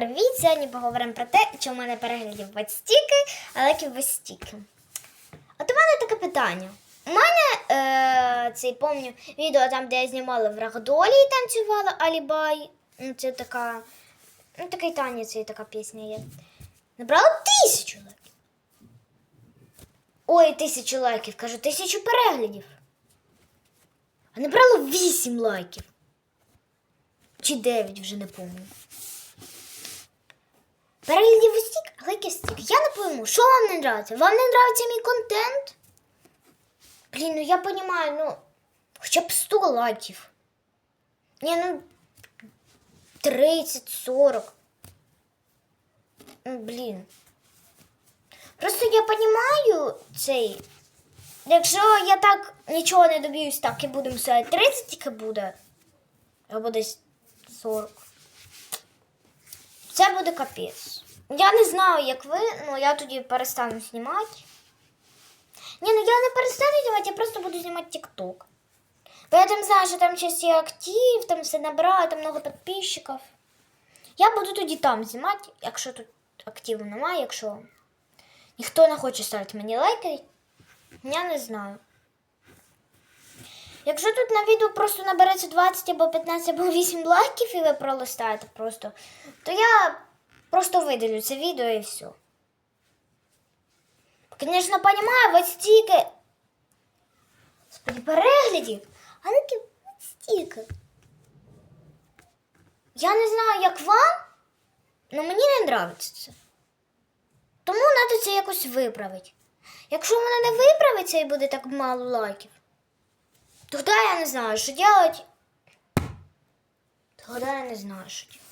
привіт! Сьогодні поговоримо про те, що в мене переглядів без стільки, а лайків. От у мене таке питання. У мене е, цей помню відео там, де я знімала в Рагдолі і танцювала Алібай. Ну, це така. Ну, такий танець і така пісня є. Набрала тисячу лайків. Ой, тисячу лайків, кажу, тисячу переглядів. А набрала вісім лайків. Чи 9, вже не пам'ятаю. Переглядів стік, лайків стік. Я не пойму, що вам не нравиться? Вам не нравиться мій контент? Блін, ну я понимаю, ну, хоча б 100 лайків. Ні, ну 30, 40. Ну, блін. Просто я понимаю цей. Якщо я так нічого не доб'юсь, так і будемо стояти 30 тільки буде. Або десь 40. Це буде капець. Я не знаю, як ви, ну я тоді перестану знімати. Ні, ну я не перестану знімати, я просто буду знімати TikTok. Бо я там знаю, що там щось є актив, там все набрала, там много підписчиків. Я буду тоді там знімати, якщо тут активу немає, якщо ніхто не хоче ставити мені лайки, я не знаю. Якщо тут на відео просто набереться 20 або 15 або 8 лайків і ви пролистаєте просто, то я просто видалю це відео і все. Звісно, понимаю, вот стільки. Господи, переглядів, а не ки- от стільки. Я не знаю, як вам, але мені не подобається це. Тому треба це якось виправити. Якщо в мене не виправиться і буде так мало лайків, Тогда я не знаю, що делать. Тогда я не знаю, що делать.